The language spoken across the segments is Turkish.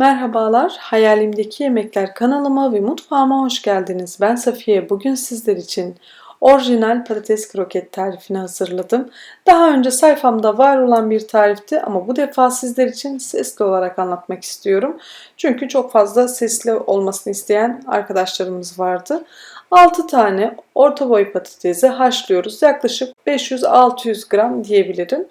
Merhabalar, Hayalimdeki Yemekler kanalıma ve mutfağıma hoş geldiniz. Ben Safiye. Bugün sizler için orijinal patates kroket tarifini hazırladım. Daha önce sayfamda var olan bir tarifti ama bu defa sizler için sesli olarak anlatmak istiyorum. Çünkü çok fazla sesli olmasını isteyen arkadaşlarımız vardı. 6 tane orta boy patatesi haşlıyoruz. Yaklaşık 500-600 gram diyebilirim.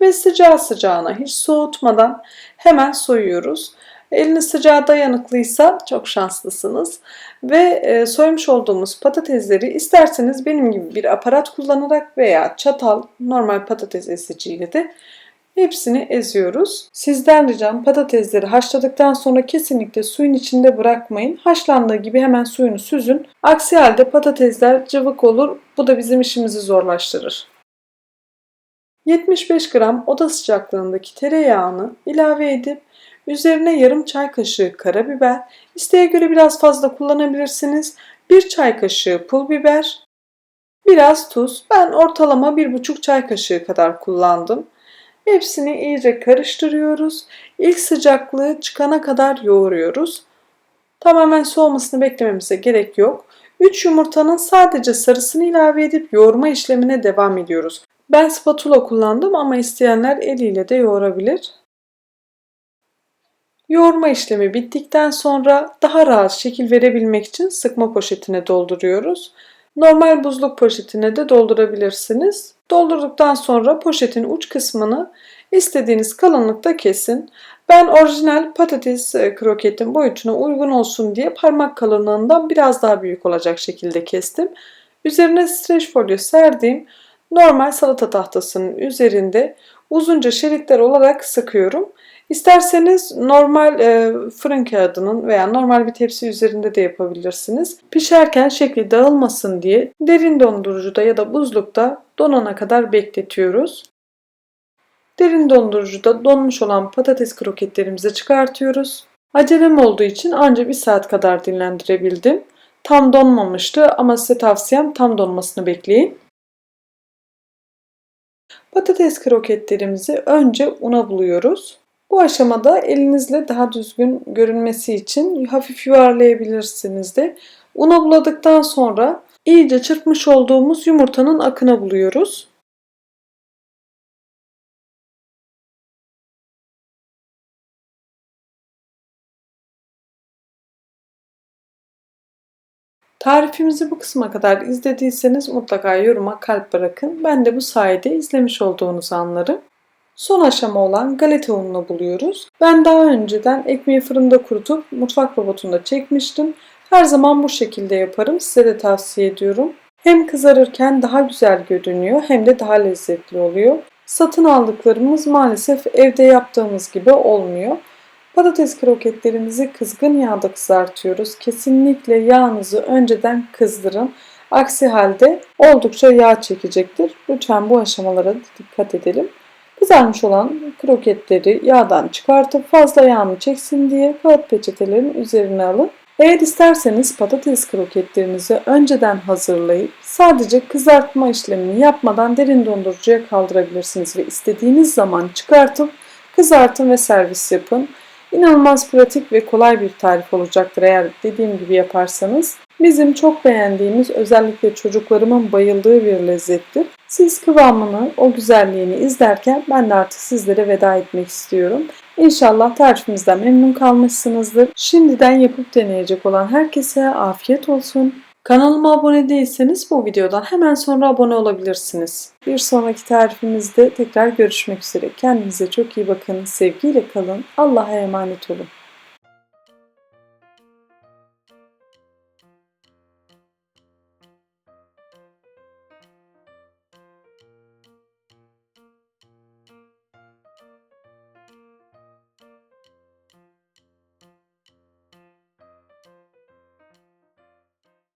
Ve sıcağı sıcağına hiç soğutmadan hemen soyuyoruz. Eliniz sıcağa dayanıklıysa çok şanslısınız. Ve e, soymuş olduğumuz patatesleri isterseniz benim gibi bir aparat kullanarak veya çatal normal patates esiciyle de hepsini eziyoruz. Sizden ricam patatesleri haşladıktan sonra kesinlikle suyun içinde bırakmayın. Haşlandığı gibi hemen suyunu süzün. Aksi halde patatesler cıvık olur. Bu da bizim işimizi zorlaştırır. 75 gram oda sıcaklığındaki tereyağını ilave edip Üzerine yarım çay kaşığı karabiber, isteğe göre biraz fazla kullanabilirsiniz. Bir çay kaşığı pul biber, biraz tuz. Ben ortalama bir buçuk çay kaşığı kadar kullandım. Hepsini iyice karıştırıyoruz. İlk sıcaklığı çıkana kadar yoğuruyoruz. Tamamen soğumasını beklememize gerek yok. 3 yumurtanın sadece sarısını ilave edip yoğurma işlemine devam ediyoruz. Ben spatula kullandım ama isteyenler eliyle de yoğurabilir. Yoğurma işlemi bittikten sonra daha rahat şekil verebilmek için sıkma poşetine dolduruyoruz. Normal buzluk poşetine de doldurabilirsiniz. Doldurduktan sonra poşetin uç kısmını istediğiniz kalınlıkta kesin. Ben orijinal patates e, kroketin boyutuna uygun olsun diye parmak kalınlığından biraz daha büyük olacak şekilde kestim. Üzerine streç folyo serdiğim normal salata tahtasının üzerinde uzunca şeritler olarak sıkıyorum. İsterseniz normal e, fırın kağıdının veya normal bir tepsi üzerinde de yapabilirsiniz. Pişerken şekli dağılmasın diye derin dondurucuda ya da buzlukta donana kadar bekletiyoruz. Derin dondurucuda donmuş olan patates kroketlerimizi çıkartıyoruz. Acelem olduğu için ancak bir saat kadar dinlendirebildim. Tam donmamıştı ama size tavsiyem tam donmasını bekleyin. Patates kroketlerimizi önce una buluyoruz. Bu aşamada elinizle daha düzgün görünmesi için hafif yuvarlayabilirsiniz de. Una buladıktan sonra iyice çırpmış olduğumuz yumurtanın akına buluyoruz. Tarifimizi bu kısma kadar izlediyseniz mutlaka yoruma kalp bırakın. Ben de bu sayede izlemiş olduğunuzu anlarım. Son aşama olan galeta ununu buluyoruz. Ben daha önceden ekmeği fırında kurutup mutfak robotunda çekmiştim. Her zaman bu şekilde yaparım. Size de tavsiye ediyorum. Hem kızarırken daha güzel görünüyor hem de daha lezzetli oluyor. Satın aldıklarımız maalesef evde yaptığımız gibi olmuyor. Patates kroketlerimizi kızgın yağda kızartıyoruz. Kesinlikle yağınızı önceden kızdırın. Aksi halde oldukça yağ çekecektir. Lütfen bu aşamalara dikkat edelim. Kızarmış olan kroketleri yağdan çıkartıp fazla yağını çeksin diye kağıt peçetelerin üzerine alın. Eğer isterseniz patates kroketlerinizi önceden hazırlayıp sadece kızartma işlemini yapmadan derin dondurucuya kaldırabilirsiniz ve istediğiniz zaman çıkartıp kızartın ve servis yapın. İnanılmaz pratik ve kolay bir tarif olacaktır eğer dediğim gibi yaparsanız. Bizim çok beğendiğimiz özellikle çocuklarımın bayıldığı bir lezzettir. Siz kıvamını, o güzelliğini izlerken ben de artık sizlere veda etmek istiyorum. İnşallah tarifimizden memnun kalmışsınızdır. Şimdiden yapıp deneyecek olan herkese afiyet olsun. Kanalıma abone değilseniz bu videodan hemen sonra abone olabilirsiniz. Bir sonraki tarifimizde tekrar görüşmek üzere. Kendinize çok iyi bakın. Sevgiyle kalın. Allah'a emanet olun.